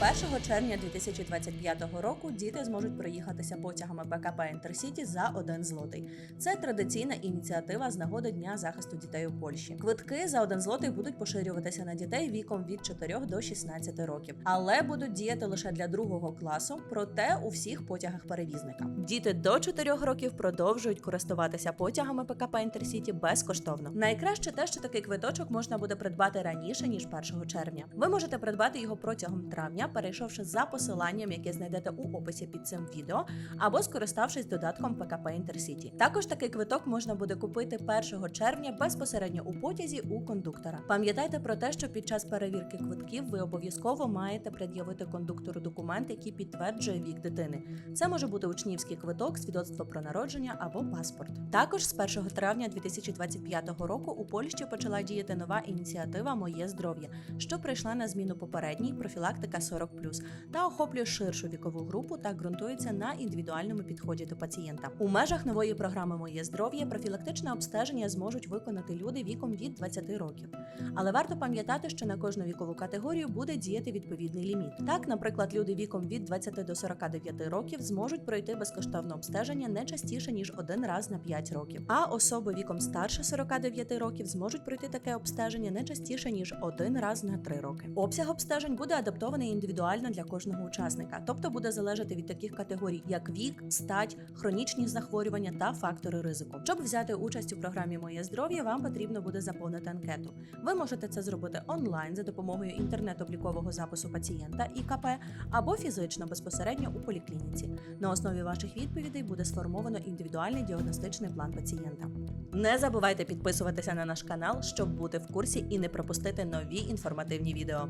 1 червня 2025 року діти зможуть проїхатися потягами ПКП Інтерсіті за один злотий. Це традиційна ініціатива з нагоди Дня захисту дітей у Польщі. Квитки за один злотий будуть поширюватися на дітей віком від 4 до 16 років, але будуть діяти лише для другого класу, проте у всіх потягах перевізника. Діти до 4 років продовжують користуватися потягами ПКП Інтерсіті безкоштовно. Найкраще те, що такий квиточок можна буде придбати раніше ніж 1 червня. Ви можете придбати його протягом травня, перейшовши за посиланням, яке знайдете у описі під цим відео, або скориставшись додатком ПКП Інтерсіті. Також такий квиток можна буде купити 1 червня безпосередньо у потязі у кондуктора. Пам'ятайте про те, що під час перевірки квитків ви обов'язково маєте пред'явити кондуктору документ, який підтверджує вік дитини. Це може бути учнівський квиток, свідоцтво про народження або паспорт. Також з 1 травня 2025 року у Польщі почала діяти нова ініціатива Моє здоров'я, що прийшла на зміну попередній профілактика 40+, та охоплює ширшу вікову групу та ґрунтується на індивідуальному підході до пацієнта. У межах нової програми Моє здоров'я профілактичне обстеження зможуть виконати люди віком від 20 років. Але варто пам'ятати, що на кожну вікову категорію буде діяти відповідний ліміт. Так, наприклад, люди віком від 20 до 49 років зможуть пройти безкоштовне обстеження не частіше ніж один раз на 5 років. А особи віком старше 49 років зможуть пройти таке обстеження не частіше ніж один раз на 3 роки. Обсяг обстежень буде адаптований індивідуально для кожного учасника, тобто буде залежати від таких категорій, як вік, стать, хронічні захворювання та фактори ризику. Щоб взяти участь у програмі Моє здоров'я, вам потрібно буде заповнити анкету. Ви можете це зробити онлайн за допомогою інтернет-облікового запису пацієнта ІКП або фізично безпосередньо у поліклініці. На основі ваших відповідей буде сформовано індивідуальний діагностичний план пацієнта. Не забувайте підписуватися на наш канал, щоб бути в курсі і не пропустити нові інформативні відео.